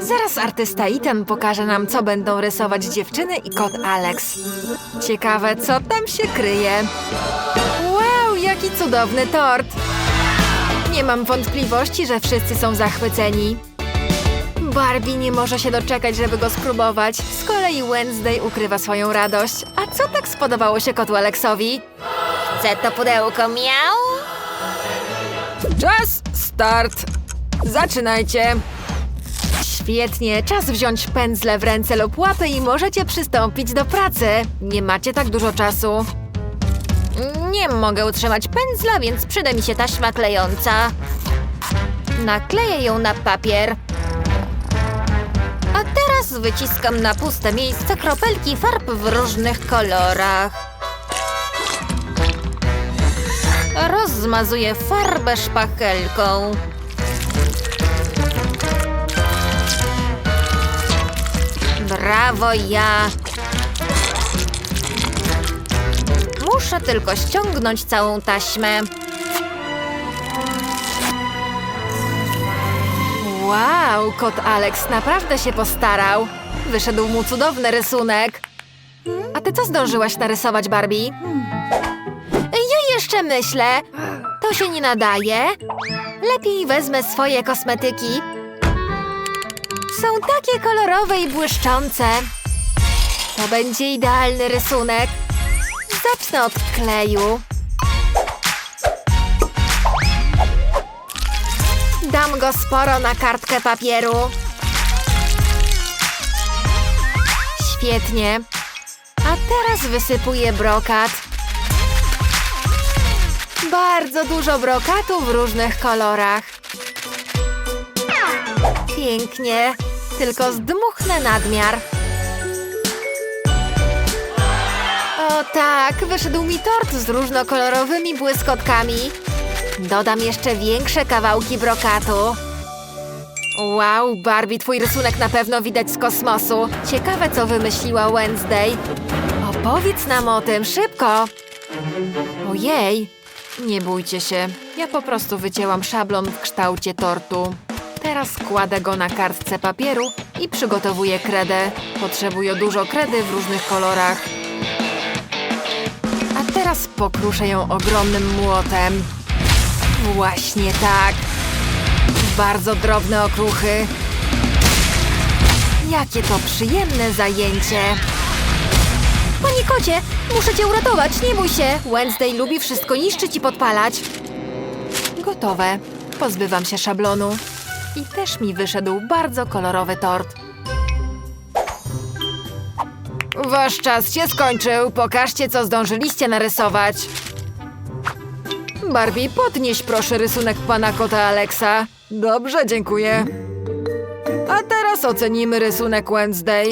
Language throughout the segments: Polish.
Zaraz artysta Ethan pokaże nam, co będą rysować dziewczyny i kot Alex. Ciekawe, co tam się kryje. Wow, jaki cudowny tort! Nie mam wątpliwości, że wszyscy są zachwyceni. Barbie nie może się doczekać, żeby go spróbować. Z kolei Wednesday ukrywa swoją radość. A co tak spodobało się kotu Alexowi? Chcę to pudełko miał? Czas start! Zaczynajcie! Świetnie, czas wziąć pędzle w ręce lub łapy i możecie przystąpić do pracy. Nie macie tak dużo czasu. Nie mogę utrzymać pędzla, więc przyda mi się taśma klejąca. Nakleję ją na papier. A teraz wyciskam na puste miejsce kropelki farb w różnych kolorach. Rozmazuję farbę szpachelką. Brawo ja! Muszę tylko ściągnąć całą taśmę. Wow, kot Alex naprawdę się postarał. Wyszedł mu cudowny rysunek. A ty co zdążyłaś narysować, Barbie? Ja jeszcze myślę. To się nie nadaje. Lepiej wezmę swoje kosmetyki. Są takie kolorowe i błyszczące. To będzie idealny rysunek. Zacznę od kleju. Dam go sporo na kartkę papieru. Świetnie. A teraz wysypuję brokat. Bardzo dużo brokatu w różnych kolorach. Pięknie. Tylko zdmuchnę nadmiar. O tak, wyszedł mi tort z różnokolorowymi błyskotkami. Dodam jeszcze większe kawałki brokatu. Wow, Barbie, twój rysunek na pewno widać z kosmosu. Ciekawe, co wymyśliła Wednesday. Opowiedz nam o tym, szybko! Ojej, nie bójcie się. Ja po prostu wycięłam szablon w kształcie tortu. Teraz kładę go na kartce papieru i przygotowuję kredę. Potrzebuję dużo kredy w różnych kolorach. A teraz pokruszę ją ogromnym młotem. Właśnie tak. Bardzo drobne okruchy. Jakie to przyjemne zajęcie. Panie kocie, muszę cię uratować, nie bój się. Wednesday lubi wszystko niszczyć i podpalać. Gotowe. Pozbywam się szablonu. I też mi wyszedł bardzo kolorowy tort. Wasz czas się skończył. Pokażcie, co zdążyliście narysować. Barbie, podnieś proszę rysunek pana kota Alexa. Dobrze, dziękuję. A teraz ocenimy rysunek Wednesday.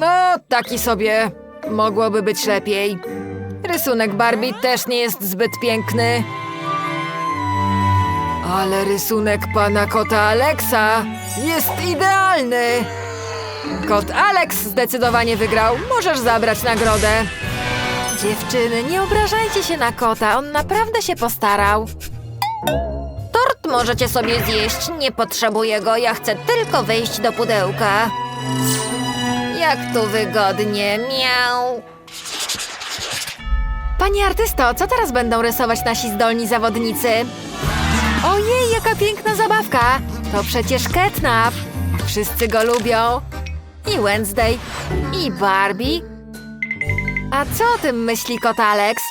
No, taki sobie. Mogłoby być lepiej. Rysunek Barbie też nie jest zbyt piękny. Ale rysunek pana kota Alexa jest idealny. Kot Alex zdecydowanie wygrał. Możesz zabrać nagrodę. Dziewczyny, nie obrażajcie się na kota. On naprawdę się postarał. Tort możecie sobie zjeść, nie potrzebuję go, ja chcę tylko wejść do pudełka. Jak tu wygodnie, miał. Pani artysto, co teraz będą rysować nasi zdolni zawodnicy? Ojej, jaka piękna zabawka! To przecież Catnap. Wszyscy go lubią. I Wednesday, i Barbie. A co o tym myśli kot Alex?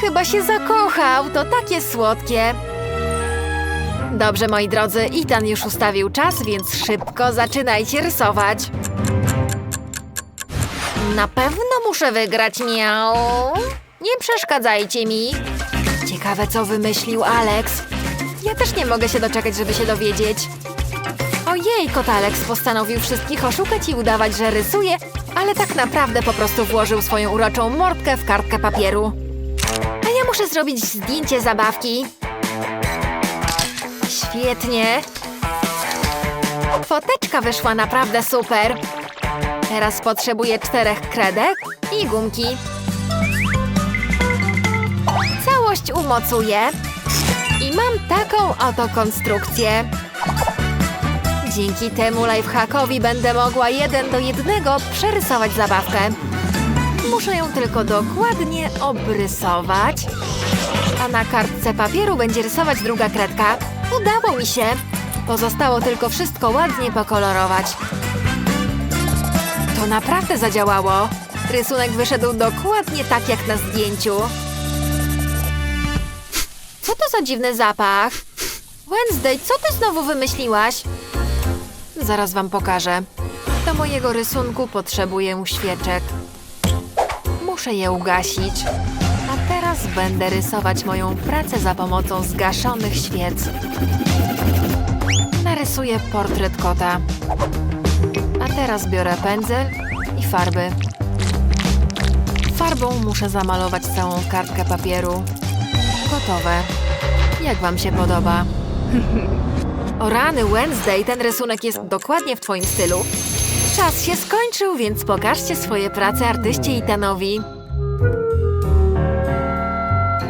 Chyba się zakochał, to takie słodkie. Dobrze, moi drodzy, Ethan już ustawił czas, więc szybko zaczynajcie rysować. Na pewno muszę wygrać, miał. Nie przeszkadzajcie mi. Ciekawe, co wymyślił Alex. Ja też nie mogę się doczekać, żeby się dowiedzieć. Ojej, kot Alex postanowił wszystkich oszukać i udawać, że rysuje, ale tak naprawdę po prostu włożył swoją uroczą mordkę w kartkę papieru. A ja muszę zrobić zdjęcie zabawki. Świetnie. Foteczka wyszła naprawdę super. Teraz potrzebuję czterech kredek i gumki. Całość umocuję. I mam taką oto konstrukcję. Dzięki temu lifehackowi będę mogła jeden do jednego przerysować zabawkę. Muszę ją tylko dokładnie obrysować. A na kartce papieru będzie rysować druga kredka. Udało mi się! Pozostało tylko wszystko ładnie pokolorować. To naprawdę zadziałało. Rysunek wyszedł dokładnie tak jak na zdjęciu. Za dziwny zapach? Wednesday, co ty znowu wymyśliłaś? Zaraz wam pokażę. Do mojego rysunku potrzebuję świeczek. Muszę je ugasić. A teraz będę rysować moją pracę za pomocą zgaszonych świec. Narysuję portret kota. A teraz biorę pędzel i farby. Farbą muszę zamalować całą kartkę papieru. Gotowe. Jak wam się podoba? O rany, Wednesday, ten rysunek jest dokładnie w twoim stylu. Czas się skończył, więc pokażcie swoje prace artyście Itanowi.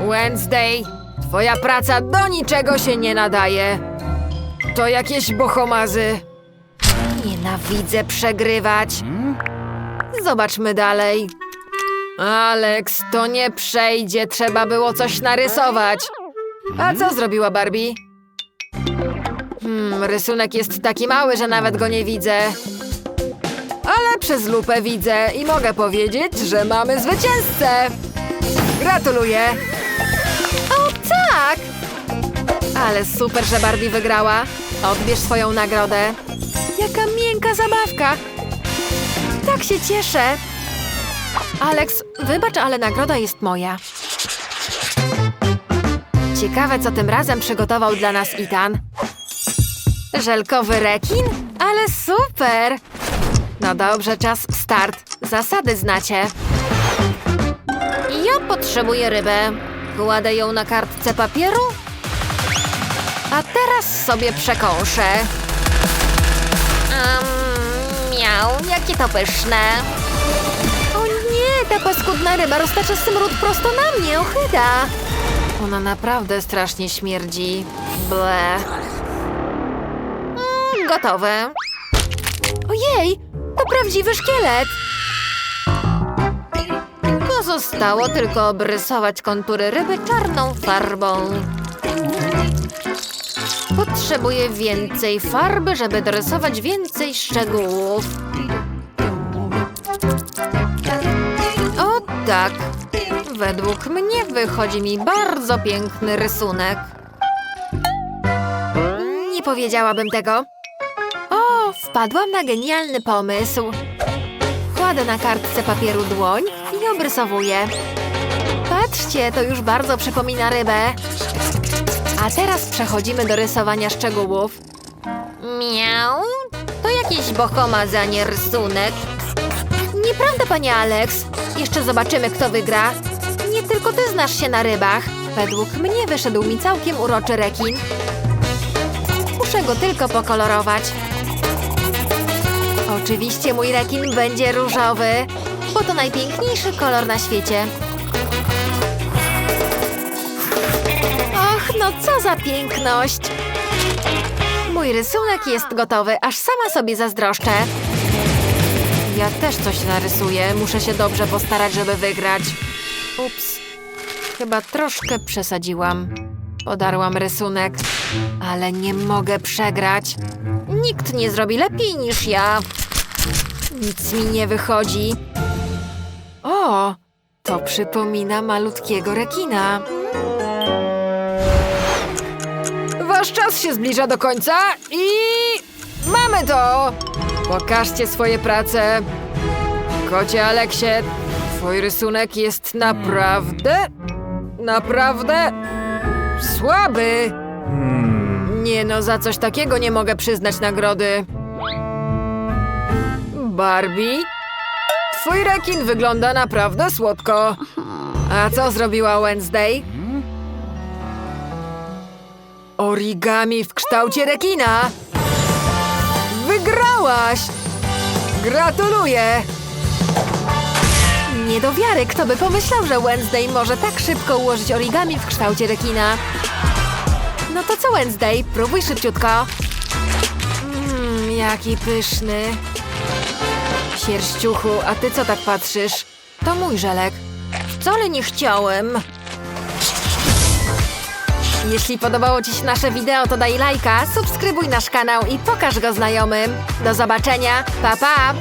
Wednesday, twoja praca do niczego się nie nadaje. To jakieś bohomazy. Nienawidzę przegrywać. Zobaczmy dalej. Alex, to nie przejdzie, trzeba było coś narysować. A co zrobiła Barbie? Hmm, rysunek jest taki mały, że nawet go nie widzę. Ale przez lupę widzę i mogę powiedzieć, że mamy zwycięzcę. Gratuluję. O tak! Ale super, że Barbie wygrała. Odbierz swoją nagrodę. Jaka miękka zabawka. Tak się cieszę. Alex, wybacz, ale nagroda jest moja. Ciekawe, co tym razem przygotował dla nas Ethan. Żelkowy rekin? Ale super! No dobrze, czas start. Zasady znacie. Ja potrzebuję rybę. Kładę ją na kartce papieru. A teraz sobie przekąszę. Um, miał, jakie to pyszne. Ta paskudna ryba roztacza smród prosto na mnie, ochyda! Ona naprawdę strasznie śmierdzi. Ble. Mm, gotowe. Ojej, to prawdziwy szkielet! Pozostało tylko obrysować kontury ryby czarną farbą. Potrzebuję więcej farby, żeby dorysować więcej szczegółów. Tak. Według mnie wychodzi mi bardzo piękny rysunek. Nie powiedziałabym tego. O, wpadłam na genialny pomysł. Kładę na kartce papieru dłoń i obrysowuję. Patrzcie, to już bardzo przypomina rybę. A teraz przechodzimy do rysowania szczegółów. Miał? To jakiś bohomaz, a nie rysunek. Nieprawda, panie Alex. Jeszcze zobaczymy, kto wygra. Nie tylko ty znasz się na rybach. Według mnie wyszedł mi całkiem uroczy rekin. Muszę go tylko pokolorować. Oczywiście mój rekin będzie różowy, bo to najpiękniejszy kolor na świecie. Och, no co za piękność! Mój rysunek jest gotowy, aż sama sobie zazdroszczę. Ja też coś narysuję. Muszę się dobrze postarać, żeby wygrać. Ups. Chyba troszkę przesadziłam. Podarłam rysunek, ale nie mogę przegrać. Nikt nie zrobi lepiej niż ja. Nic mi nie wychodzi. O, to przypomina malutkiego rekina. Wasz czas się zbliża do końca i mamy to! Pokażcie swoje prace. Kocie Aleksie, twój rysunek jest naprawdę, naprawdę słaby. Nie no, za coś takiego nie mogę przyznać nagrody. Barbie? Twój rekin wygląda naprawdę słodko. A co zrobiła Wednesday? Origami w kształcie rekina! Wygrałaś! Gratuluję! Nie do wiary, kto by pomyślał, że Wednesday może tak szybko ułożyć origami w kształcie rekina. No to co Wednesday? Próbuj szybciutko. Mm, Jaki pyszny. Sierściuchu, a ty co tak patrzysz? To mój żelek. Wcale nie chciałem. Jeśli podobało Ci się nasze wideo, to daj lajka, subskrybuj nasz kanał i pokaż go znajomym. Do zobaczenia. Pa, pa!